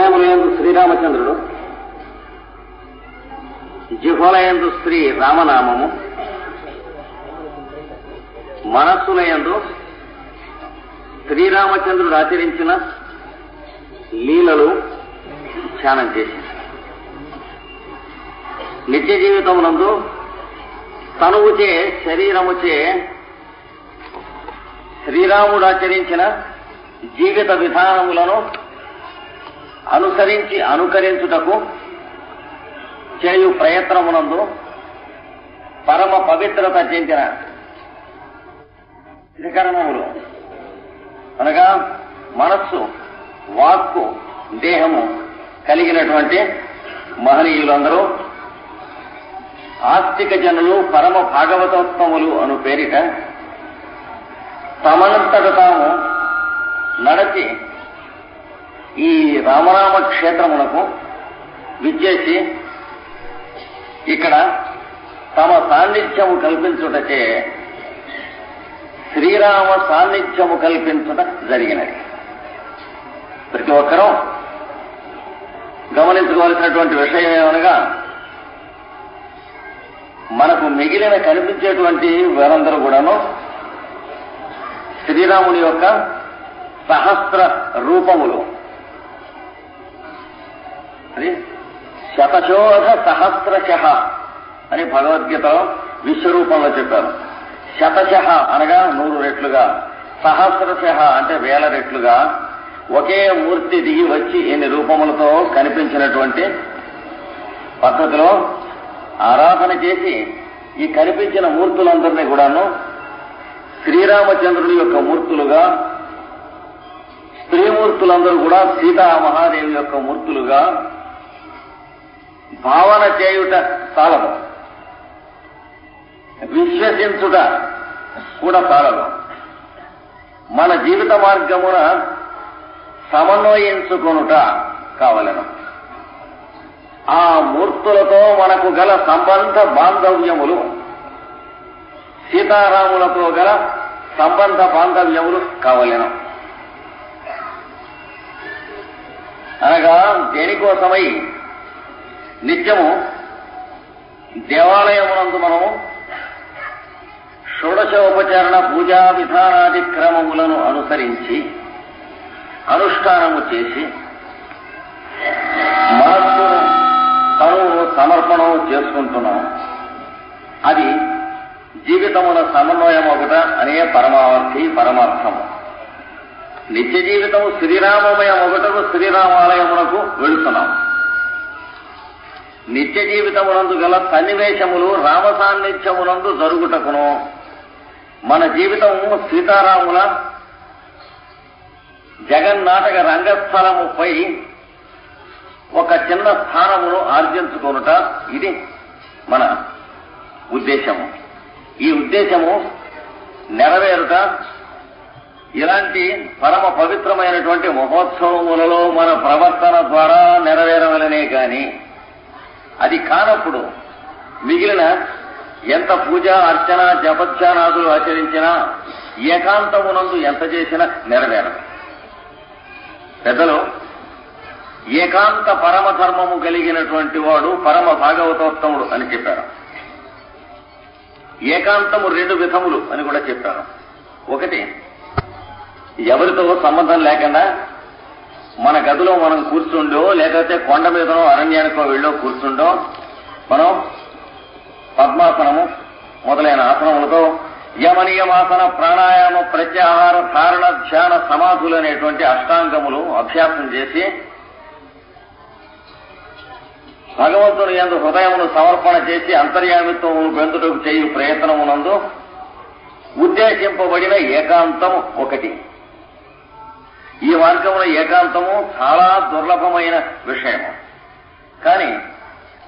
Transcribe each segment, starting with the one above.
హృదయములందు శ్రీరామచంద్రుడు జిహ్వలయందు శ్రీ రామనామము మనస్సులయందు శ్రీరామచంద్రుడు ఆచరించిన లీలలు ధ్యానం చేసి నిత్య జీవితమునందు తనువుచే శరీరముచే శ్రీరాముడు ఆచరించిన జీవిత విధానములను అనుసరించి అనుకరించుటకు చేయు ప్రయత్నమునందు పరమ పవిత్రత చెందిన త్రికరణములు. అనగా మనస్సు వాక్కు దేహము కలిగినటువంటి మహనీయులందరూ ఆస్తిక జనులు పరమ భాగవతోత్తములు అను పేరిట తమనంతట తాము నడచి ఈ రామనామ క్షేత్రమునకు విచ్చేసి ఇక్కడ తమ సాన్నిధ్యము కల్పించుటచే శ్రీరామ సాన్నిధ్యము కల్పించుట జరిగినది. ప్రతి ఒక్కరూ గమనించుకోవాల్సినటువంటి విషయం ఏమనగా మనకు మిగిలిన కనిపించేటువంటి వారందరూ కూడాను శ్రీరాముని యొక్క సహస్ర రూపములు అది శతశోధ సహస్రశ అని భగవద్గీతలో విశ్వరూపంలో చెప్పారు. శతశ అనగా నూరు రెట్లుగా సహస్రశ అంటే వేల రెట్లుగా ఒకే మూర్తి దిగి వచ్చి ఎన్ని రూపములతో కనిపించినటువంటి పద్ధతిలో ఆరాధన చేసి ఈ కనిపించిన మూర్తులందరినీ కూడాను శ్రీరామచంద్రుడి యొక్క మూర్తులుగా స్త్రీమూర్తులందరూ కూడా సీతా మహాదేవి యొక్క మూర్తులుగా భావన చేయుట చాలదు విశ్వసించుట కూడా చాలదు మన జీవిత మార్గమున సమన్వయించుకొనుట కావలను. ఆ మూర్తులతో మనకు గల సంబంధ బాంధవ్యములు సీతారాములతో గల సంబంధ బాంధవ్యములు కావలను. అనగా దేనికోసమై నిత్యము దేవాలయమునందు మనము షోడశోపచరణ పూజా విధానాది క్రమములను అనుసరించి అనుష్ఠానము చేసి మనస్సు తనువు సమర్పణం చేసుకుంటున్నాం అది జీవితమున సమన్వయం ఒకట అనే పరమావర్థి పరమార్థము. నిత్య జీవితము శ్రీరామమయం ఒకటకు శ్రీరామాలయమునకు వెళుతున్నాం నిత్య జీవితమునందు గల సన్నివేశములు రామ సాన్నిధ్యమునందు జరుగుటకును. మన జీవితము సీతారాముల జగన్నాటక రంగస్థలముపై ఒక చిన్న స్థానమును ఆర్జించుకొనుట ఇది మన ఉద్దేశము. ఈ ఉద్దేశము నెరవేరుట ఇలాంటి పరమ పవిత్రమైనటువంటి మహోత్సవములలో మన ప్రవర్తన ద్వారా నెరవేరవలనే కానీ అది కానప్పుడు మిగిలిన ఎంత పూజ అర్చన జపధ్యానాదులు ఆచరించినా ఏకాంతమునందు ఎంత చేసినా నెరవేరదు. పెద్దలు ఏకాంత పరమ ధర్మము కలిగినటువంటి వాడు పరమ భాగవతోత్తముడు అని చెప్పారు. ఏకాంతము రెండు విధములు అని కూడా చెప్పారు. ఒకటి ఎవరితో సంబంధం లేకుండా మన గదిలో మనం కూర్చుండో లేకపోతే కొండ మీదనో అరణ్యానికో వెళ్ళో కూర్చుండో. మనం పద్మాసనము మొదలైన ఆసనములతో యమనీయమాసన ప్రాణాయామ ప్రత్యాహార ధారణ ధ్యాన సమాధులు అనేటువంటి అష్టాంగములు అభ్యాసం చేసి భగవంతుని ఎందు హృదయమును సమర్పణ చేసి అంతర్యామిత్వమును పెందుటకు చేయు ప్రయత్నమునందు ఉద్దేశింపబడిన ఏకాంతం ఒకటి. ఈ మార్గమున ఏకాంతము చాలా దుర్లభమైన విషయము. కానీ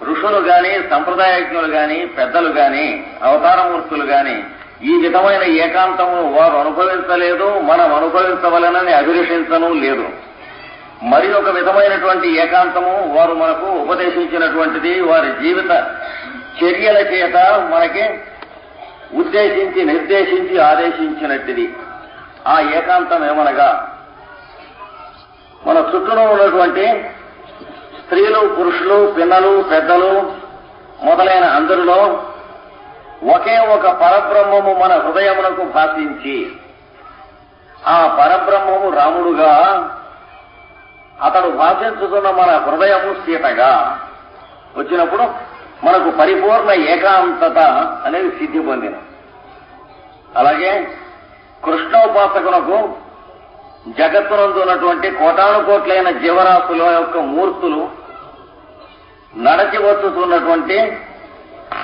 ఋషులు గాని సంప్రదాయజ్ఞులు గాని పెద్దలు గాని అవతారమూర్తులు గాని ఈ విధమైన ఏకాంతము వారు అనుభవించలేదు మనం అనుభవించవలనని అభిలషించను లేదు. మరి ఒక విధమైనటువంటి ఏకాంతము వారు మనకు ఉపదేశించినటువంటిది వారి జీవిత చర్యల చేత మనకి ఉద్దేశించి నిర్దేశించి ఆదేశించినట్టిది. ఆ ఏకాంతం ఏమనగా మన చుట్టూను ఉన్నటువంటి స్త్రీలు పురుషులు పిల్లలు పెద్దలు మొదలైన అందరిలో ఒకే ఒక పరబ్రహ్మము మన హృదయమునకు భాషించి ఆ పరబ్రహ్మము రాముడుగా అతడు భాషించుతున్న మన హృదయము సీతగా. వచ్చినప్పుడు మనకు పరిపూర్ణ ఏకాంతత అనేది సిద్ధి పొందిన. అలాగే కృష్ణోపాసకునకు జగత్తునందు ఉన్నటువంటి కోటాను కోట్లైన జీవరాశుల యొక్క మూర్తులు నడచి వచ్చుతున్నటువంటి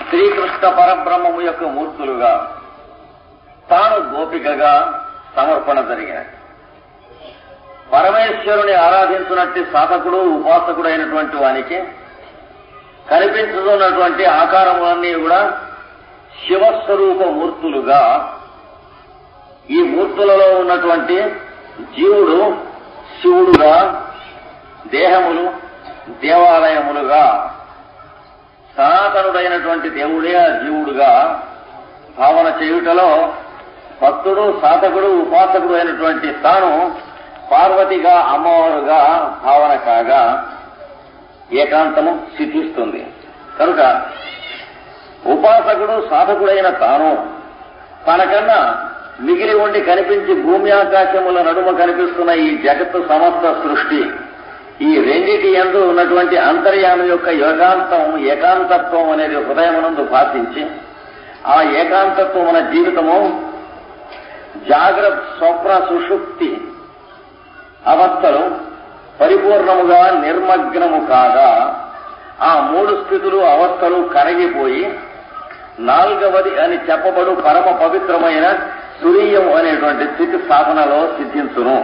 శ్రీకృష్ణ పరబ్రహ్మము యొక్క మూర్తులుగా తాను గోపికగా సమర్పణ జరిగినది పరమేశ్వరుని ఆరాధించినట్టు సాధకుడు ఉపాసకుడు అయినటువంటి వానికి కనిపించుతున్నటువంటి ఆకారములన్నీ కూడా శివస్వరూప మూర్తులుగా ఈ మూర్తులలో ఉన్నటువంటి జీవుడు శివుడుగా దేహములు దేవాలయములుగా. సనాతనుడైనటువంటి దేవుడే ఆ జీవుడుగా. భావన చేయుటలో భక్తుడు సాధకుడు ఉపాసకుడు అయినటువంటి తాను పార్వతిగా అమ్మవారుగా భావన కాగా ఏకాంతము సిద్ధిస్తుంది. కనుక ఉపాసకుడు సాధకుడైన తాను తనకన్నా మిగిలి ఉండి కనిపించి భూమి ఆకాశముల నడుమ కనిపిస్తున్న ఈ జగత్తు సమస్త సృష్టి. ఈ రెండిటి ఎందు ఉన్నటువంటి అంతర్యామ యొక్క యోగాంతం ఏకాంతత్వం అనేది హృదయమునందు భాషించి ఆ ఏకాంతత్వం మన జీవితము జాగ్రత్త స్వప్న సుషుప్తి అవస్థలు పరిపూర్ణముగా నిర్మగ్నము కాగా ఆ మూడు స్థితులు అవస్థలు కరగిపోయి నాలుగవది అని చెప్పబడు పరమ పవిత్రమైన సురీయం అనేటువంటి స్థితి సాధనలో సిద్ధించును.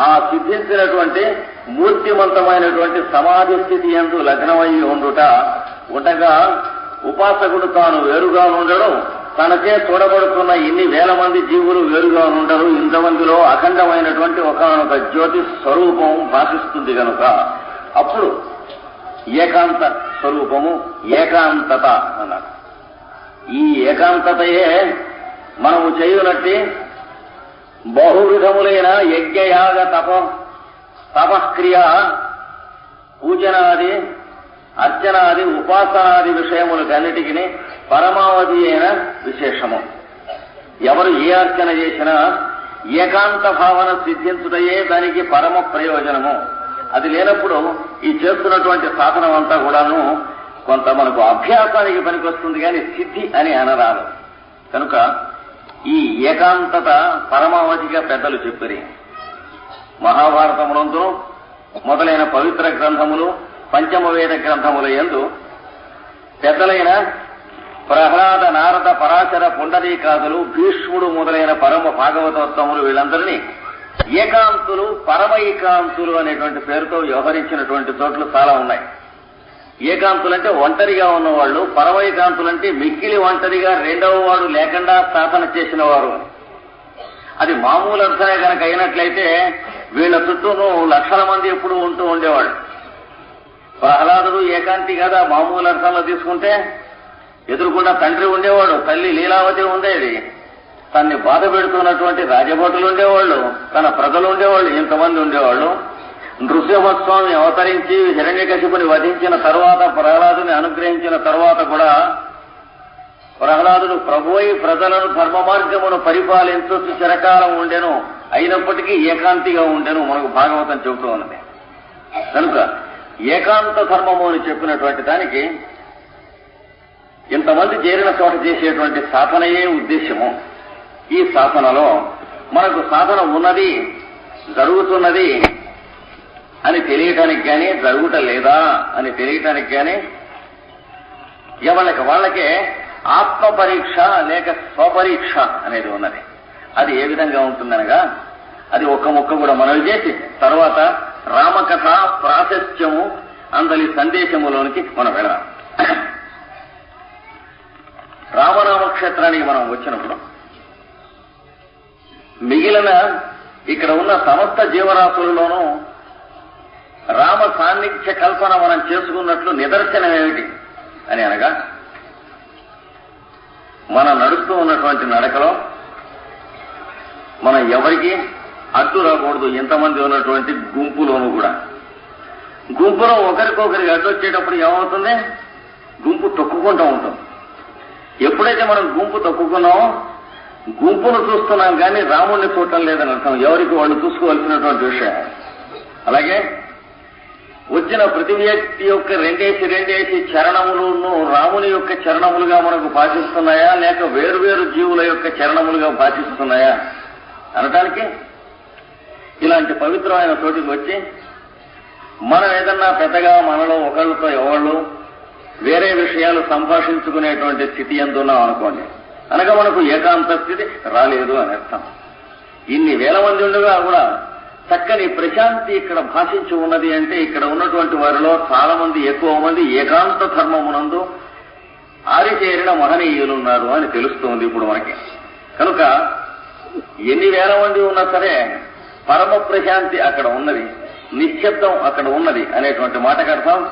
ఆ సిద్ధించినటువంటి మూర్తిమంతమైనటువంటి సమాధి స్థితి ఎందు లగ్నమయ్యి ఉండుట ఉండగా ఉపాసకుడు తాను వేరుగా ఉండడం తనకే చూడబడుతున్న ఇన్ని వేల మంది జీవులు వేరుగా ఉండరు ఇంతమందిలో అఖండమైనటువంటి ఒకనొక జ్యోతి స్వరూపం భాషిస్తుంది కనుక అప్పుడు ఏకాంత స్వరూపము ఏకాంతత అన్నారు ఈ ఏకాంతతయే మనము చేయునట్టి బహువిధములైన యజ్ఞయాగ తప తపక్రియ పూజనాది అర్చనాది ఉపాసనాది విషయములకన్నిటికీ పరమావధి అయిన విశేషము. ఎవరు ఏ అర్చన చేసినా ఏకాంత భావన సిద్ధించుటయే దానికి పరమ ప్రయోజనము. అది లేనప్పుడు ఈ చేస్తున్నటువంటి సాధనం అంతా కూడాను కొంత మనకు అభ్యాసానికి పనికొస్తుంది కానీ సిద్ధి అని అనరాదు. కనుక ఈ ఏకాంతత పరమావధిగా పెద్దలు చెప్పిరి. మహాభారతమునందు మొదలైన పవిత్ర గ్రంథములు పంచమవేద గ్రంథముల యందు పెద్దలైన ప్రహ్లాద నారద పరాశర పుండరీకాదులు భీష్ముడు మొదలైన పరమ భాగవతోత్తములు వీళ్ళందరినీ ఏకాంతులు పరమ ఏకాంతులు అనేటువంటి పేరుతో వ్యవహరించినటువంటి చోట్లు చాలా ఉన్నాయి. ఏకాంతులంటే ఒంటరిగా ఉన్నవాళ్ళు పరమ ఏకాంతులంటే మిక్కిలి ఒంటరిగా రెండవ వాడు లేకుండా స్థాపన చేసిన వారు అది మామూలు అర్థమే కనుక అయినట్లయితే వీళ్ళ చుట్టూను లక్షల మంది ఎప్పుడు ఉంటూ ఉండేవాడు ప్రహ్లాదుడు ఏకాంతి కదా మామూలు అర్థంలో తీసుకుంటే. ఎదురుకుండా తండ్రి ఉండేవాడు తల్లి లీలావతి ఉండేది. తన్ని బాధ పెడుతున్నటువంటి రాజభటులు ఉండేవాళ్ళు తన ప్రజలు ఉండేవాళ్ళు ఇంతమంది ఉండేవాళ్ళు. నృసింహస్వామి అవతరించి హిరణ్యకశిపుని వధించిన తర్వాత ప్రహ్లాదుని అనుగ్రహించిన తర్వాత కూడా ప్రహ్లాదుడు ప్రభుయి ప్రజలను ధర్మ మార్గమును పరిపాలించు చిరకాలం ఉండెను అయినప్పటికీ ఏకాంతిగా ఉండెను మనకు భాగవతం చెబుతూ ఉన్నది. కనుక ఏకాంత ధర్మము అని చెప్పినటువంటి దానికి ఇంతమంది చేరిన చోట చేసేటువంటి సాధనయే ఉద్దేశము. ఈ సాధనలో మనకు సాధన ఉన్నది జరుగుతున్నది అని తెలియటానికి కానీ జరుగుట లేదా అని తెలియటానికి కానీ ఎవరికి వాళ్ళకే ఆత్మ పరీక్ష లేక స్వపరీక్ష అనేది ఉన్నది. అది ఏ విధంగా ఉంటుందనగా అది ఒక్క ముక్క కూడా మనవి చేసి తర్వాత రామకథ ప్రాశస్త్యము అందరి సందేశములోనికి మనం వెళదాం రామనామ క్షేత్రానికి మనం వచ్చినప్పుడు మిగిలిన ఇక్కడ ఉన్న సమస్త జీవరాశులలోనూ రామ సాన్నిధ్య కల్పన మనం చేసుకున్నట్లు నిదర్శనం ఏమిటి అని అనగా మనం నడుస్తూ ఉన్నటువంటి నడకలో మనం ఎవరికి అడ్డు రాకూడదు. ఎంతమంది ఉన్నటువంటి గుంపులోనూ కూడా. గుంపులో ఒకరికొకరికి అడ్డొచ్చేటప్పుడు ఏమవుతుంది? గుంపు తొక్కుకుంటూ ఉంటాం. ఎప్పుడైతే మనం గుంపు తొక్కుకున్నామో గుంపును చూస్తున్నాం కానీ రాముడిని చూడటం లేదని అర్థం. ఎవరికి వాళ్ళు చూసుకోవాల్సినటువంటి విషయం. అలాగే వచ్చిన ప్రతి వ్యక్తి యొక్క రెండేసి రెండేసి చరణములను రాముని యొక్క చరణములుగా మనకు భాషిస్తున్నాయా? లేక వేరువేరు జీవుల యొక్క చరణములుగా భాషిస్తున్నాయా? అనటానికి ఇలాంటి పవిత్రమైన చోటికి వచ్చి మనం ఏదన్నా పెద్దగా మనలో ఒకళ్ళతో ఎవళ్ళు వేరే విషయాలు సంభాషించుకునేటువంటి స్థితి ఎందున్నాం అనుకోండి. అనగా మనకు ఏకాంత స్థితి రాలేదు అని అర్థం. ఇన్ని వేల మంది ఉండగా కూడా చక్కని ప్రశాంతి ఇక్కడ భాషించి ఉన్నది అంటే ఇక్కడ ఉన్నటువంటి వారిలో చాలా మంది ఎక్కువ మంది ఏకాంత ధర్మమునందు ఆరిచేరిన మహనీయులు ఉన్నారు అని తెలుస్తోంది ఇప్పుడు మనకి. కనుక ఎన్ని వేల మంది ఉన్నా సరే పరమ ప్రశాంతి అక్కడ ఉన్నది నిశ్శబ్దం అక్కడ ఉన్నది అనేటువంటి మాటకు అర్థం.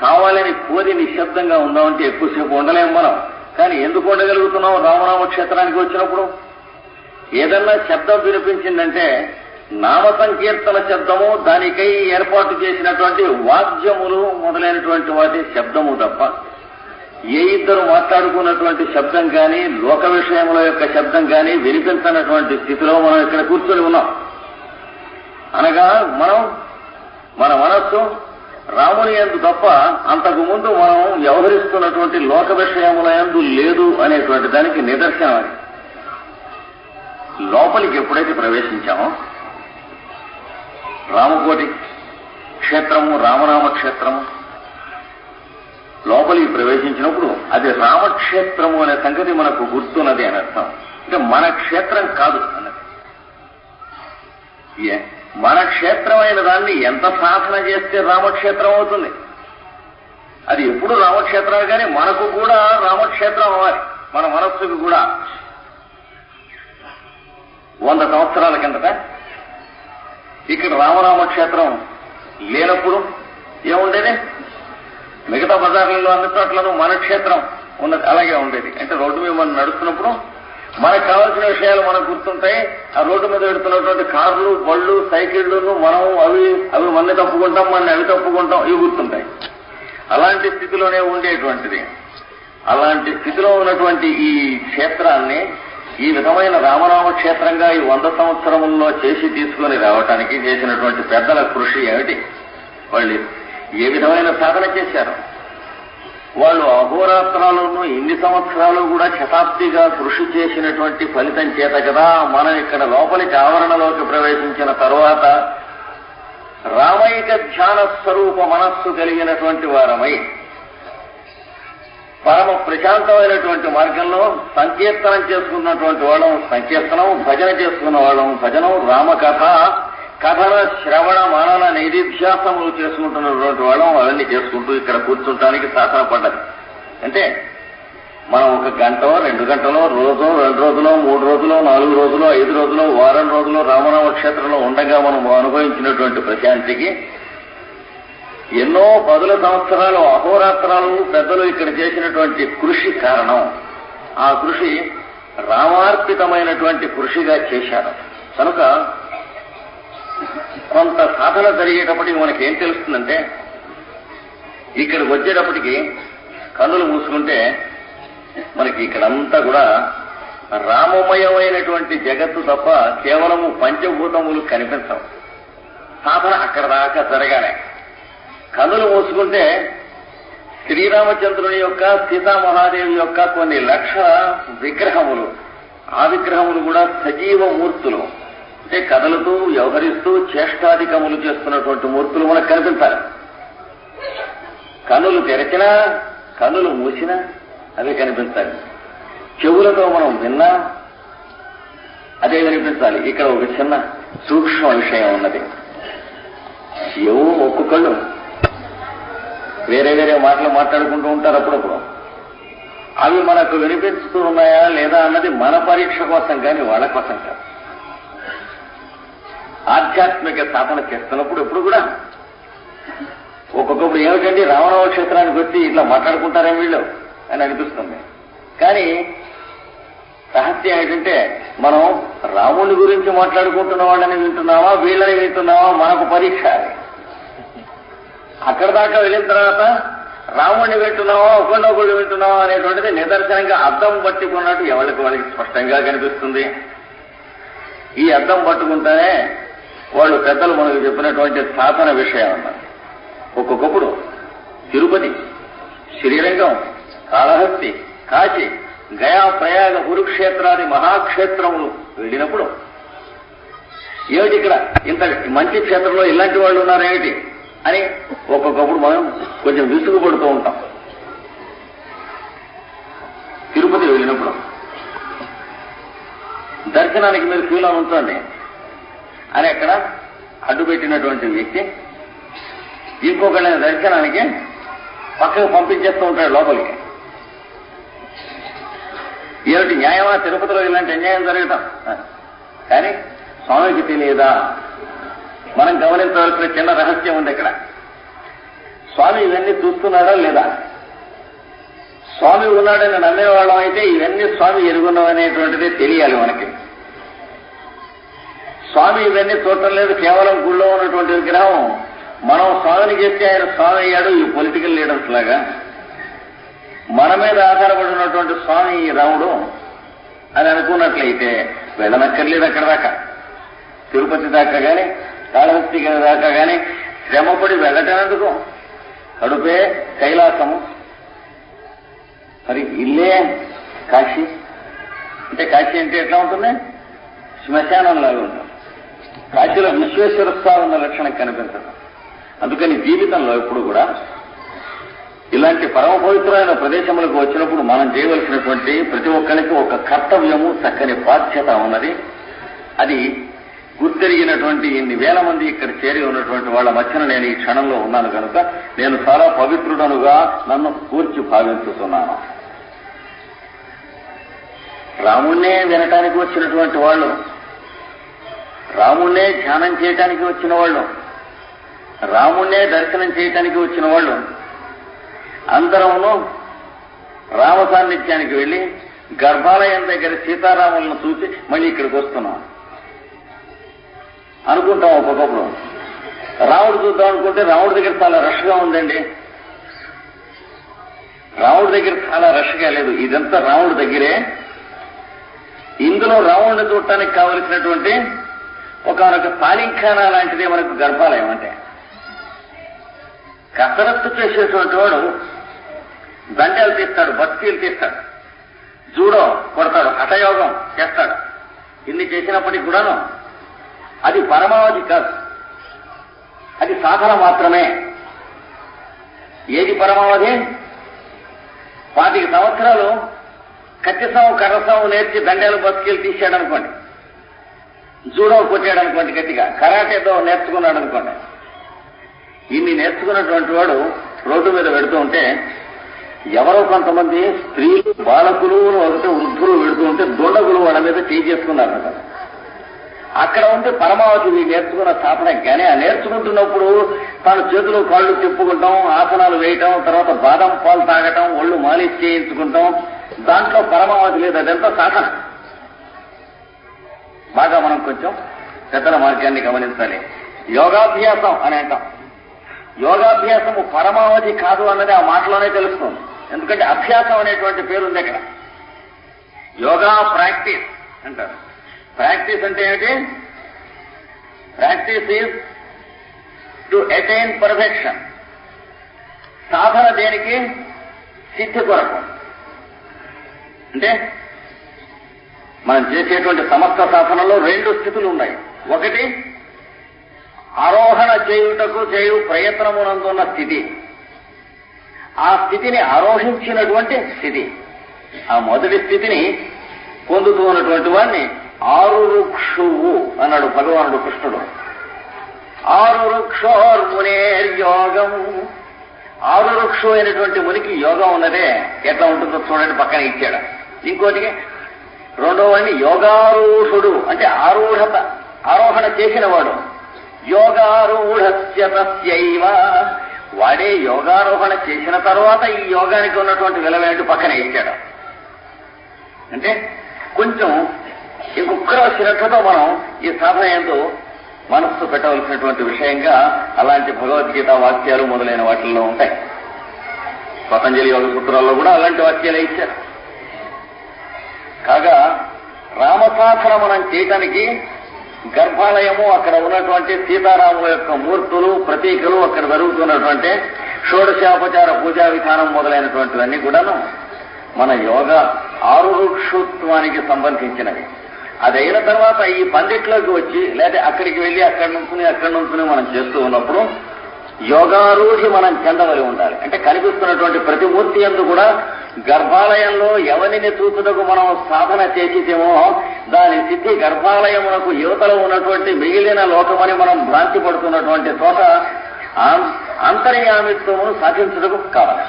కావాలని కోరి నిశ్శబ్దంగా ఉందామంటే ఎక్కువసేపు ఉండలేము మనం. కానీ ఎందుకు ఉండగలుగుతున్నాం రామనామ క్షేత్రానికి వచ్చినప్పుడు? ఏదన్నా శబ్దం వినిపించిందంటే నామ సంకీర్తన శబ్దము దానికై ఏర్పాటు చేసినటువంటి వాద్యములు మొదలైనటువంటి వాటి శబ్దము తప్ప ఏ ఇద్దరు మాట్లాడుకున్నటువంటి శబ్దం కానీ లోక విషయముల యొక్క శబ్దం కానీ వినిపించనటువంటి స్థితిలో మనం ఇక్కడ కూర్చొని ఉన్నాం. అనగా మనం మన మనస్సు రాముని ఎందు తప్ప అంతకు ముందు మనం వ్యవహరిస్తున్నటువంటి లోక విషయముల ఎందు లేదు అనేటువంటి దానికి నిదర్శనం లోపలికి ఎప్పుడైతే ప్రవేశించామో రామకోటి క్షేత్రము రామరామ క్షేత్రము. లోపలికి ప్రవేశించినప్పుడు అది రామక్షేత్రము అనే సంగతి మనకు గుర్తున్నది అని అర్థం. అంటే మన క్షేత్రం కాదు అన్నది. ఏ? మన క్షేత్రమైన దాన్ని ఎంత సాధన చేస్తే రామక్షేత్రం అవుతుంది? అది ఎప్పుడు రామక్షేత్రం కానీ మనకు కూడా రామక్షేత్రం అవ్వాలి. మన మనస్సుకు కూడా. వంద సంవత్సరాల కిందట ఇక్కడ రామనామ క్షేత్రం లేనప్పుడు ఏముండేది? మిగతా బజార్లలో అన్ని చోట్లను మన క్షేత్రం ఉన్నది అలాగే ఉండేది. అంటే రోడ్డు మీద మనం నడుస్తున్నప్పుడు మనకు కావాల్సిన విషయాలు మనకు గుర్తుంటాయి. ఆ రోడ్డు మీద పెడుతున్నటువంటి కార్లు బళ్ళు సైకిళ్ళను మనం అవి అవి మన తప్పుకుంటాం మన అవి తప్పుకుంటాం ఇవి గుర్తుంటాయి. అలాంటి స్థితిలోనే ఉండేటువంటిది. అలాంటి స్థితిలో ఉన్నటువంటి ఈ క్షేత్రాన్ని ఈ విధమైన రామనామ క్షేత్రంగా ఈ వంద సంవత్సరముల్లో చేసి తీసుకుని రావటానికి చేసినటువంటి పెద్దల కృషి ఏమిటి? వాళ్ళు ఏ విధమైన సాధన చేశారు? వాళ్ళు అహోరాత్రాలను ఇన్ని సంవత్సరాలు కూడా శతాబ్దిగా కృషి చేసినటువంటి ఫలితం చేత కదా మనం ఇక్కడ లోపలికి ఆవరణలోకి ప్రవేశించిన తరువాత రామైక ధ్యాన స్వరూప మనస్సు కలిగినటువంటి వారమై పరమ ప్రశాంతమైనటువంటి మార్గంలో సంకీర్తనం చేసుకున్నటువంటి వాళ్ళం సంకీర్తనం భజన చేసుకున్న వాళ్ళం భజనం రామకథ కథన శ్రవణ మనన నిధిధ్యాసములు చేసుకుంటున్నటువంటి వాళ్ళం అవన్నీ చేసుకుంటూ ఇక్కడ కూర్చుంటానికి శాసన పడ్డది. అంటే మనం ఒక గంటలో రెండు గంటలో రోజు రెండు రోజులో మూడు రోజులు నాలుగు రోజులు ఐదు రోజులు వారం రోజులో రామనామ క్షేత్రంలో ఉండగా మనం అనుభవించినటువంటి ప్రశాంతికి ఎన్నో పదుల సంవత్సరాలు అహోరాత్రాలు పెద్దలు ఇక్కడ చేసినటువంటి కృషి కారణం. ఆ కృషి రామార్పితమైనటువంటి కృషిగా చేశారు. కనుక కొంత సాధన జరిగేటప్పటికి మనకి ఏం తెలుస్తుందంటే ఇక్కడికి వచ్చేటప్పటికి కన్నులు మూసుకుంటే మనకి ఇక్కడంతా కూడా రామమయమైనటువంటి జగత్తు తప్ప కేవలము పంచభూతములు కనిపించవు. సాధన అక్కడ దాకా జరగాలి కన్నులు మూసుకుంటే శ్రీరామచంద్రుని యొక్క సీతామహాదేవి యొక్క కొన్ని లక్ష విగ్రహములు. ఆ విగ్రహములు కూడా సజీవ మూర్తులు. అంటే కథలతో వ్యవహరిస్తూ చేష్టాధికములు చేస్తున్నటువంటి మూర్తులు మనకు కనిపించాలి. కనులు తెరచినా కనులు మూసినా అవి కనిపించాలి. చెవులతో మనం విన్నా అదే వినిపించాలి. ఇక్కడ ఒక చిన్న సూక్ష్మ విషయం ఉన్నది. ఏవో ఒక్కొక్కళ్ళు వేరే వేరే మాటలు మాట్లాడుకుంటూ ఉంటారు అప్పుడప్పుడు. అవి మనకు వినిపిస్తూ ఉన్నాయా లేదా అన్నది మన పరీక్ష కోసం కానీ వాళ్ళ కోసం కాదు. ఆధ్యాత్మిక సాధన చేస్తున్నప్పుడు ఎప్పుడు కూడా ఒక్కొక్కప్పుడు ఏమిటండి రావణవ క్షేత్రానికి వచ్చి ఇట్లా మాట్లాడుకుంటారే వీళ్ళు అని అనిపిస్తుంది. కానీ రహస్యం ఏంటంటే మనం రాముని గురించి మాట్లాడుకుంటున్న వాళ్ళని వింటున్నావా వీళ్ళని వింటున్నావా మనకు పరీక్ష. అక్కడ దాకా వెళ్ళిన తర్వాత రాముడిని వింటున్నావా? ఒకళ్ళొకళ్ళు వింటున్నావా? అనేటువంటిది నిదర్శనంగా అద్దం పట్టుకున్నట్టు ఎవరికి వాళ్ళకి స్పష్టంగా కనిపిస్తుంది. ఈ అద్దం పట్టుకుంటేనే వాళ్ళు పెద్దలు మనకు చెప్పినటువంటి స్థాపన విషయం అన్నారు. ఒక్కొక్కప్పుడు తిరుపతి శ్రీరంగం కాళహస్తి కాశీ గయా ప్రయాగ కురుక్షేత్రాది మహాక్షేత్రములు వెళ్ళినప్పుడు ఏమిటి ఇక్కడ ఇంత మంచి క్షేత్రంలో ఇలాంటి వాళ్ళు ఉన్నారేమిటి? అని ఒక్కొక్కప్పుడు మనం కొంచెం విసుగుపడుతూ ఉంటాం. తిరుపతి వెళ్ళినప్పుడు. దర్శనానికి మీరు క్యూలో ఉంచండి. అని అక్కడ అడ్డుపెట్టినటువంటి వ్యక్తి ఇంకొకళ్ళని దర్శనానికి పక్కకు పంపించేస్తూ ఉంటాడు లోపలికి. ఏమిటి న్యాయమా తిరుపతిలో ఇలాంటి అన్యాయం జరగటం? కానీ స్వామికి తెలియదా? మనం గమనించవలసిన చిన్న రహస్యం ఉంది ఇక్కడ. స్వామి ఇవన్నీ చూస్తున్నాడా లేదా? స్వామి ఉన్నాడని నమ్మేవాళ్ళం అయితే ఇవన్నీ స్వామి ఎరుగున్నాం అనేటువంటిది తెలియాలి మనకి. స్వామి ఇవన్నీ చూడటం లేదు కేవలం గుళ్ళో ఉన్నటువంటి విగ్రహం. మనం స్వామిని చెప్తే ఆయన స్వామి అయ్యాడు ఈ పొలిటికల్ లీడర్స్ లాగా. మన మీద ఆధారపడి ఉన్నటువంటి స్వామి ఈ రాముడు అని అనుకున్నట్లయితే వెళ్ళనక్కర్లేదు అక్కడ దాకా. తిరుపతి దాకా కానీ కాళహస్తి దాకా కానీ శ్రమపడి వెళ్ళటం ఎందుకు కడుపే కైలాసము. మరి ఇల్లే కాశీ. అంటే కాశీ అంటే ఎట్లా ఉంటుంది? శ్మశానం లాగా ఉంటుంది. కాశీలో విశ్వేశ్వర స్వామి ఉన్న లక్షణం కనిపించదు. అందుకని జీవితంలో ఎప్పుడు కూడా ఇలాంటి పరమ పవిత్రమైన ప్రదేశములకు వచ్చినప్పుడు మనం చేయవలసినటువంటి ప్రతి ఒక్కరికి ఒక కర్తవ్యము చక్కని బాధ్యత ఉన్నది. అది గుర్తెరిగినటువంటి ఇన్ని వేల మంది ఇక్కడ చేరి ఉన్నటువంటి వాళ్ళ మధ్యన నేను ఈ క్షణంలో ఉన్నాను కనుక నేను చాలా పవిత్రుడనుగా నన్ను కూర్చి భావించుతున్నాను. రాముణ్ణే వినటానికి వచ్చినటువంటి వాళ్ళు రాముణ్ణే ధ్యానం చేయటానికి వచ్చిన వాళ్ళు రాముణ్ణే దర్శనం చేయటానికి వచ్చిన వాళ్ళు అందరమును రామ సాన్నిధ్యానికి వెళ్ళి గర్భాలయం దగ్గర సీతారాములను చూసి మళ్ళీ ఇక్కడికి వస్తున్నాం. అనుకుంటాం ఒక్కొక్కప్పుడు రాముడు చూద్దాం అనుకుంటే రాముడి దగ్గర చాలా రష్గా ఉందండి. రాముడి దగ్గర చాలా రష్గా లేదు. ఇదంతా రాముడి దగ్గరే. ఇందులో రావణుని చూడటానికి కావలసినటువంటి ఒకనొక పాలింఖానా లాంటిదే మనకు గర్భాలయం అంటే. కసరత్తు చేసేటువంటి వాడు దండాలు తీస్తాడు బస్తీలు తీస్తాడు. జూడో కొడతాడు హఠయోగం చేస్తాడు. ఇన్ని చేసినప్పటికి కూడాను అది పరమావధి కాదు. అది సాధన మాత్రమే. ఏది పరమావధి? పాతిక సంవత్సరాలు కత్తిసాము కర్రసాము నేర్చి దండాలు బతికేలు తీసాడు అనుకోండి జూడో కొట్టాడు అనుకోండి గట్టిగా. కరాటేదో నేర్చుకున్నాడు అనుకోండి ఇన్ని నేర్చుకున్నటువంటి వాడు రోడ్డు మీద పెడుతూ ఉంటే ఎవరో కొంతమంది స్త్రీలు బాలకులు ఒకటి వృద్ధులు పెడుతూ ఉంటే దొండగులు వాళ్ళ మీద చేయి చేసుకున్నారు కదా అక్కడ ఉంటే పరమావధి నేర్చుకున్న స్థాపన కానీ ఆ నేర్చుకుంటున్నప్పుడు తన చేతులు కాళ్ళు తిప్పుకుంటాం ఆసనాలు వేయటం తర్వాత బాదం పాలు తాగటం ఒళ్ళు మాలిష్ చేయించుకుంటాం. దాంట్లో పరమావధి లేదు అదంతా సాధన. బాగా మనం కొంచెం పెద్దల మార్గాన్ని గమనించాలి. యోగాభ్యాసం అని అంటాం. యోగాభ్యాసము పరమావధి కాదు అన్నది ఆ మాటలోనే తెలుస్తుంది. ఎందుకంటే అభ్యాసం అనేటువంటి పేరుంది అక్కడ. యోగా ప్రాక్టీస్ అంటారు. ప్రాక్టీస్ అంటే ఏమిటి? Practice is to attain perfection. సాధన దేనికి? సిద్ధి కొరకు. అంటే మనం చేసేటువంటి సమస్త సాధనలో రెండు స్థితులు ఉన్నాయి. ఒకటి ఆరోహణ చేయుటకు చేయు ప్రయత్నమునందున్న స్థితి. ఆ స్థితిని ఆరోహించినటువంటి స్థితి. ఆ మొదటి స్థితిని పొందుతున్నటువంటి వాడిని ఆరు వృక్షువు అన్నాడు భగవానుడు కృష్ణుడు. ఆరురుక్షోర్మునేర్యోగం ఆరురుక్షు అయినటువంటి మునికి యోగం ఉన్నదే. ఎట్లా ఉంటుందో చూడండి పక్కన ఇచ్చాడు. ఇంకోటికి రెండో యోగారూఢుడు. అంటే ఆరూఢత ఆరోహణ చేసిన వాడు యోగారూఢస్య తస్యైవ. వాడే యోగారోహణ చేసిన తర్వాత ఈ యోగానికి ఉన్నటువంటి విలువేంటి పక్కన ఇచ్చాడు. అంటే కొంచెం ఇంకొక శ్రద్ధతో మనం ఈ సాధన ఏందో మనస్సు పెట్టవలసినటువంటి విషయంగా అలాంటి భగవద్గీత వాక్యాలు మొదలైన వాటిల్లో ఉంటాయి. పతంజలి యోగ సూత్రాల్లో కూడా అలాంటి వాక్యాలే ఇచ్చారు. కాగా రామసాధన మనం చేయటానికి గర్భాలయము అక్కడ ఉన్నటువంటి సీతారాముల యొక్క మూర్తులు ప్రతీకలు అక్కడ జరుగుతున్నటువంటి షోడశాపచార పూజా విధానం మొదలైనటువంటివన్నీ కూడాను మన యోగ ఆరుక్షుత్వానికి సంబంధించినవి. అది అయిన తర్వాత ఈ పందిట్లోకి వచ్చి లేదా అక్కడికి వెళ్ళి అక్కడి నుంచుని అక్కడి నుంచుని మనం చేస్తూ ఉన్నప్పుడు యోగారూఢి మనం చెందవలి ఉండాలి. అంటే కనిపిస్తున్నటువంటి ప్రతి మూర్తి ఎందు కూడా గర్భాలయంలో ఎవరిని చూసుటకు మనం సాధన చేసితేమో దాని స్థితి గర్భాలయమునకు యువతలో ఉన్నటువంటి మిగిలిన లోకమని మనం భ్రాంతి పడుతున్నటువంటి చోట అంతర్యామిత్వమును సాధించుటకు కావాలి.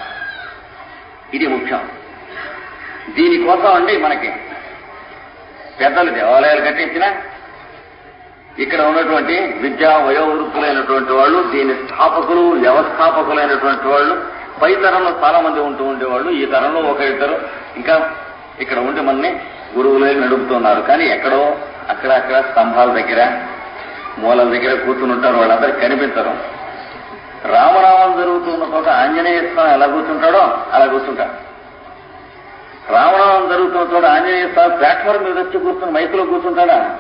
ఇది ముఖ్యం. దీనికోసం అండి మనకి పెద్దలు దేవాలయాలు కట్టించిన ఇక్కడ ఉన్నటువంటి విద్యా వయోవృత్తులైనటువంటి వాళ్ళు దీని స్థాపకులు వ్యవస్థాపకులైనటువంటి వాళ్ళు పై తరంలో చాలా మంది ఉంటూ ఉండేవాళ్ళు. ఈ తరంలో ఒక ఇద్దరు. ఇంకా ఇక్కడ ఉండి మనని గురువులే నడుపుతున్నారు. కానీ ఎక్కడో అక్కడ అక్కడ స్తంభాల దగ్గర మూలల దగ్గర కూర్చుని ఉంటారు. వాళ్ళందరూ కనిపించరు. రామనామం జరుగుతున్న చోట ఆంజనేయ స్వామి ఎలా కూర్చుంటాడో అలా కూర్చుంటాడు రామనామం జరుగుతున్న చోట ఆంజనేయ స్వామి ప్లాట్ఫామ్ మీద వచ్చి కూర్చుని మైకులో కూర్చుంటాడా?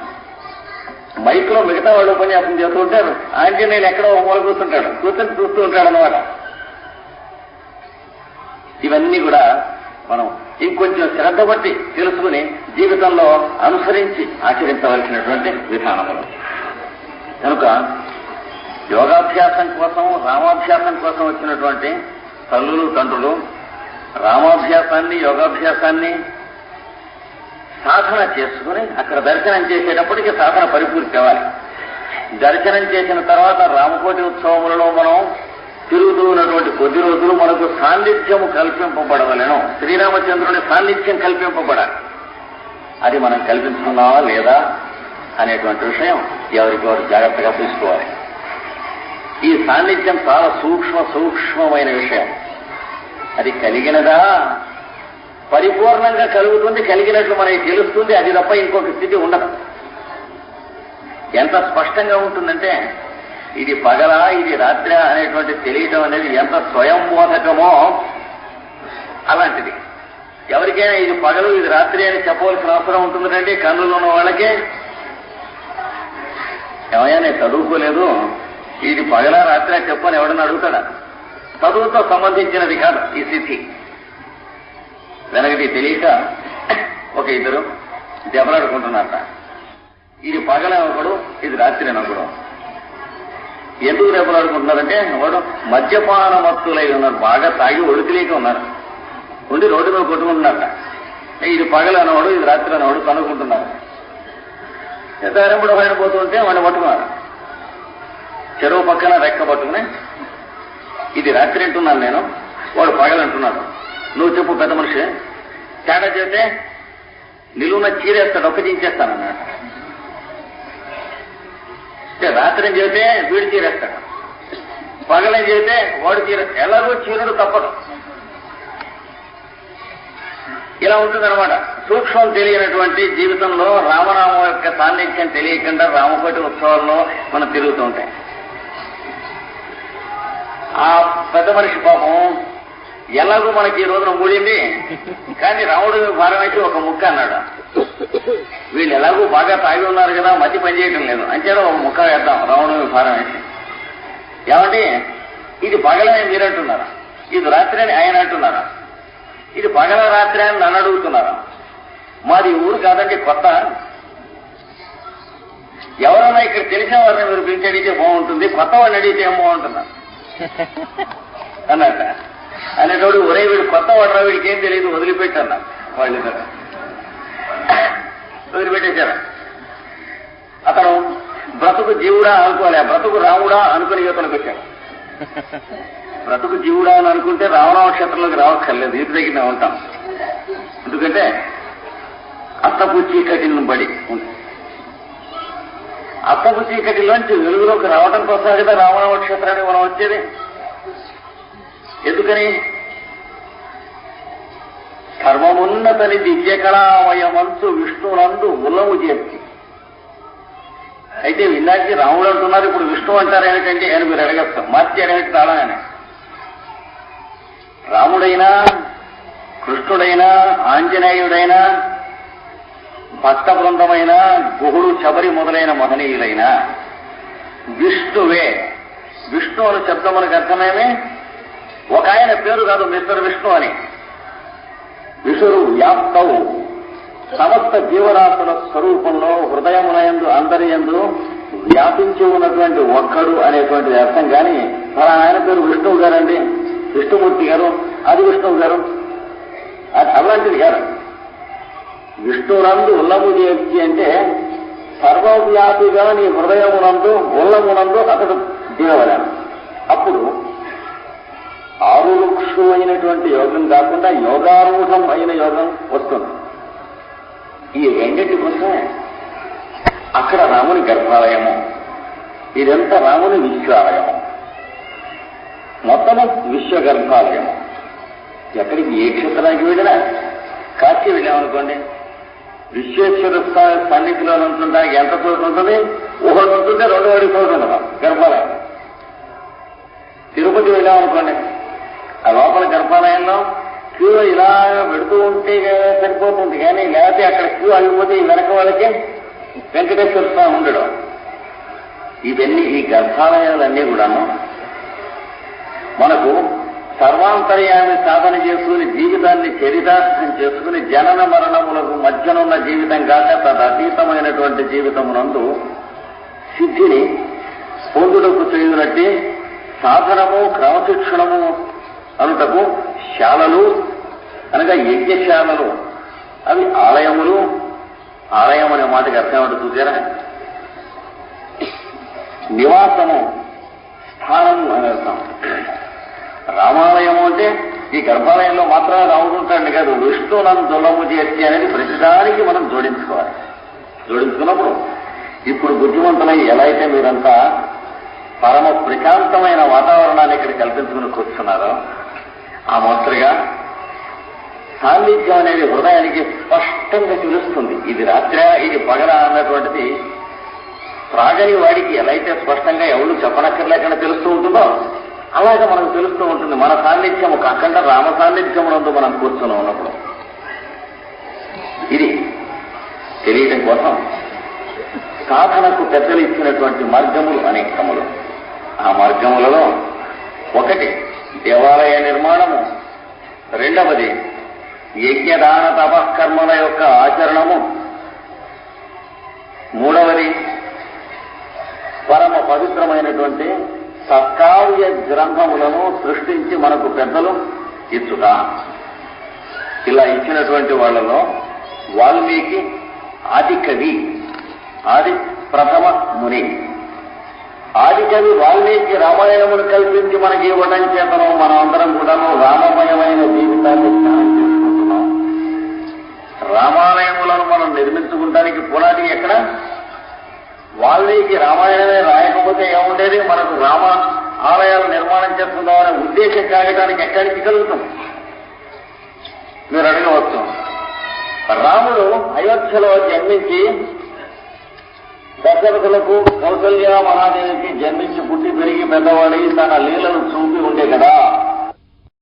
మైక్లో మిగతా వాళ్ళు ఉపన్యాసం చేస్తూ ఉంటారు. ఆంజనేయులు ఎక్కడో ఒక మూల కూర్చుంటాడు. కూర్చొని చూస్తూ ఉంటాడు అనమాట ఇవన్నీ కూడా మనం ఇంకొంచెం శ్రద్ధ బట్టి తెలుసుకుని జీవితంలో అనుసరించి ఆచరించవలసినటువంటి విధానములు. కనుక యోగాభ్యాసం కోసం రామాభ్యాసం కోసం వచ్చినటువంటి తల్లులు తండ్రులు రామాభ్యాసాన్ని యోగాభ్యాసాన్ని సాధన చేసుకుని అక్కడ దర్శనం చేసేటప్పటికి సాధన పరిపూర్తి అవ్వాలి దర్శనం చేసిన తర్వాత రామకోటి ఉత్సవములలో మనం తిరుగుతూ ఉన్నటువంటి కొద్ది రోజులు మనకు సాన్నిధ్యము కల్పింపబడవలను. శ్రీరామచంద్రుని సాన్నిధ్యం కల్పింపబడాలి. అది మనం కల్పించుకున్నావా లేదా అనేటువంటి విషయం ఎవరికి వారు జాగ్రత్తగా చూసుకోవాలి. ఈ సాన్నిధ్యం చాలా సూక్ష్మ సూక్ష్మమైన విషయం. అది కలిగినదా? పరిపూర్ణంగా కలుగుతుంది కలిగినట్లు మనకి తెలుస్తుంది అది తప్ప ఇంకొక స్థితి ఉండదు. ఎంత స్పష్టంగా ఉంటుందంటే ఇది పగలా ఇది రాత్రి అనేటువంటి తెలియటం అనేది ఎంత స్వయంబోధకమో అలాంటిది. ఎవరికైనా ఇది పగలు ఇది రాత్రి అని చెప్పవలసిన అవసరం ఉంటుందండి కన్నులు ఉన్న వాళ్ళకే. ఏమయ్యా నేను చదువుకోలేదు. ఇది పగల రాత్రి అని చెప్పని ఎవడన్నా అడుగుతాడా? చదువుతో సంబంధించినది కాదు ఈ స్థితి వెనకటి తెలియక ఒక ఇద్దరు దెబ్బలాడుకుంటున్నారట. ఇది పగలే ఇది రాత్రి ఒకడు ఎందుకు దెబ్బలాడుకుంటున్నారంటే వాడు మద్యపాన మత్తులై ఉన్నారు బాగా తాగి ఒడికిలేక ఉన్నారు. ఉండి రోడ్డు మీద కొట్టుకుంటున్నారట. ఇది పగలు ఇది రాత్రి అనవాడు కనుక్కుంటున్నారు. ఎదారెంపుడు పైన పోతుంటే వాడిని పట్టుకున్నారు. చెరువు పక్కన రెక్క పట్టుకుని ఇది రాత్రి అంటున్నాను నేను. వాడు పగలంటున్నాడు నువ్వు చెప్పు పెద్ద మనిషి. తేడా చేస్తే నిలువున చీరేస్తాడు ఒక్క చించేస్తానన్నాడు. రాత్రి చేస్తే వీడు చీరేస్తాడు. పగలని చేస్తే వాడు చీర ఎలాగో చీరుడు తప్పదు. ఇలా ఉంటుందన్నమాట. సూక్ష్మం తెలియనటువంటి జీవితంలో రామరామ యొక్క సాన్నిధ్యం తెలియకుండా రామకోటి ఉత్సవాల్లో మనం తిరుగుతూ ఉంటాయి ఆ పెద్ద మనిషి పాపం ఎలాగో మనకి ఈ రోజున మూడింది. కానీ రాముడు భారం అయితే ఒక ముక్క అన్నాడు. వీళ్ళు ఎలాగో బాగా తాగి ఉన్నారు కదా మతి పనిచేయటం లేదు. అంచేత ఒక ముక్క వేద్దాం రాముడు భారం అయితే ఏమంటే ఇది పగలని మీరంటున్నారా? ఇది రాత్రి అని ఆయన అంటున్నారా? ఇది పగల రాత్రి అని నన్ను అడుగుతున్నారా? మాది ఊరు కాదండి కొత్త. ఎవరైనా ఇక్కడ తెలిసిన వారిని మీరు పిలిచి అడిగితే బాగుంటుంది కొత్త వాడిని అడిగితే ఏం బాగుంటుందా? అన్నట్ట అనేటోడు ఒరే వీడు కొత్త వాడరా వీడికి ఏం తెలియదు వదిలిపెట్టి అన్నారు వాళ్ళిద్దరు వదిలిపెట్టేశారు. అతను బ్రతుకు జీవుడా అనుకోలే బ్రతుకు రాముడా అనుకుని యువతలకు వచ్చాడు. బ్రతుకు జీవుడా అని అనుకుంటే రామరామ క్షేత్రంలోకి రావక్కర్లేదు ఇంటి దగ్గర ఉంటాం. ఎందుకంటే అత్తపు చీకటిని బడి ఉంది. అత్తపు చీకటిలోంచి వెలుగులోకి రావడం కోసం కదా రామరామ క్షేత్రానికి మనం వచ్చేది. ఎందుకని? ధర్మమున్నతని దివ్య కళామయమంచు విష్ణునందు ఉలము చేర్చి. అయితే ఇందాకి రాముడు అంటున్నారు ఇప్పుడు విష్ణు అంటారు ఏమిటంటే ఆయన మీరు అడగస్తాం మార్చి అడగచ్చు చాలా ఆయన రాముడైనా కృష్ణుడైనా ఆంజనేయుడైనా భక్త బృందమైన గుహుడు శబరి మొదలైన మహనీయులైన విష్ణువే. విష్ణు అను శబ్దమునకు అర్థమేమే? ఒక ఆయన పేరు కాదు మిస్టర్ విష్ణు అని. విషురు వ్యాప్తవు. సమస్త జీవరాశుల స్వరూపంలో హృదయమునయందు అందరి యందు వ్యాపించి ఉన్నటువంటి ఒక్కడు అనేటువంటి అర్థం కానీ మన ఆయన పేరు విష్ణువు గారండి? విష్ణుమూర్తి గారు? అది విష్ణువు గారు? అది అలాంటిది గారు విష్ణునందు ఉల్లము చేర్చి అంటే సర్వవ్యాపిగా నీ హృదయమునందు ఉల్లమునందు అతడు దిగవలను అప్పుడు ఆరుక్షు అయినటువంటి యోగం కాకుండా యోగారూఢం అయిన యోగం వస్తుంది. ఈ రెండింటి కోసమే అక్కడ రాముని గర్భాలయము ఇదంతా రాముని విశ్వాలయము. మొత్తము విశ్వ గర్భాలయము ఎక్కడికి ఏ క్షేత్రానికి వెళ్ళినా కాశీ వెళ్ళామనుకోండి విశ్వేశ్వర స్థా- సన్నిధిలో ఉంటుంటానికి ఎంత చోటు ఉంటుంది? ఒకటి ఉంటుంటే రెండు వాడి చోటు ఉండదు గర్భాలయం. తిరుపతి వెళ్ళామనుకోండి ఆ లోపల గర్భాలయంలో క్యూ ఇలా పెడుతూ ఉంటే సరిపోతుంది. కానీ లేకపోతే అక్కడ క్యూ ఆగిపోతే ఈ వెనక వాళ్ళకి వెంకటేశ్వర స్వామి ఉండడం. ఇవన్నీ ఈ గర్భాలయాలన్నీ కూడాను మనకు సర్వాంతర్యాన్ని సాధన చేసుకుని జీవితాన్ని చరితార్థం చేసుకుని జనన మరణములకు మధ్యనున్న జీవితం కాక తదతీతమైనటువంటి జీవితమునందు సిద్ధిని పొందుటకు చేయునట్టి సాధనము క్రమశిక్షణము అనుటకు శాలలు అనగా యజ్ఞశాలలు. అవి ఆలయములు. ఆలయం అనే మాటకి అర్థం చూసారా నివాసము స్థానము అని అర్థం. రామాలయము అంటే ఈ గర్భాలయంలో మాత్రమే రాముడు ఉంటాడు కాదు. విష్ణు దులము చేసి అనేది ప్రతిదానికి మనం జోడించుకోవాలి. జోడించుకున్నప్పుడు ఇప్పుడు బుద్ధిమంతులై ఎలా అయితే మీరంతా పరమ ప్రశాంతమైన వాతావరణాన్ని ఇక్కడ కల్పించుకుని కూర్చున్నారో ఆ మాత్రగా సాన్నిధ్యం అనేది హృదయానికి స్పష్టంగా తెలుస్తుంది. ఇది రాత్ర ఇది పగల అన్నటువంటిది త్రాగని వాడికి ఎలా అయితే స్పష్టంగా ఎవరు చెప్పనక్కర్లేకుండా తెలుస్తూ ఉంటుందో అలాగే మనకు తెలుస్తూ ఉంటుంది మన సాన్నిధ్యం ఒక అఖండ రామ సాన్నిధ్యమునందు మనం కూర్చుని ఉన్నప్పుడు. ఇది తెలియటం కోసం సాధనకు పెద్దలు ఇచ్చినటువంటి మార్గములు అనేకములు ఆ మార్గములలో ఒకటి దేవాలయ నిర్మాణము రెండవది యజ్ఞదాన తపకర్మల యొక్క ఆచరణము గ్రంథములను సృష్టించి మనకు పెద్దలు ఇచ్చుట. ఇలా ఇచ్చినటువంటి వాళ్ళలో వాల్మీకి ఆది కవి ఆది ప్రథమ ముని. ఆదికవి వాల్మీకి రామాయణమును కల్పించి మనకి ఇవ్వడం చేతను మనమందరం అందరం కూడాను రామమయమైన జీవితాన్ని ధ్యానం చేసుకుంటున్నాం. రామాలయములను మనం నిర్మించుకుంటానికి పునాది ఎక్కడ? వాల్మీకి రామాయణమే రాయకపోతే ఏముండేది? మనకు రామ ఆలయాల నిర్మాణం చేస్తుందామనే ఉద్దేశం కాగడానికి ఎక్కడికి కలుగుతాం? మీరు అడగవచ్చు. రాముడు అయోధ్యలో జన్మించి దశరథులకు కౌసల్య మహాదేవికి జన్మించి పుట్టి పెరిగి పెద్దవాడి తన లీలను చూపి ఉండే కదా.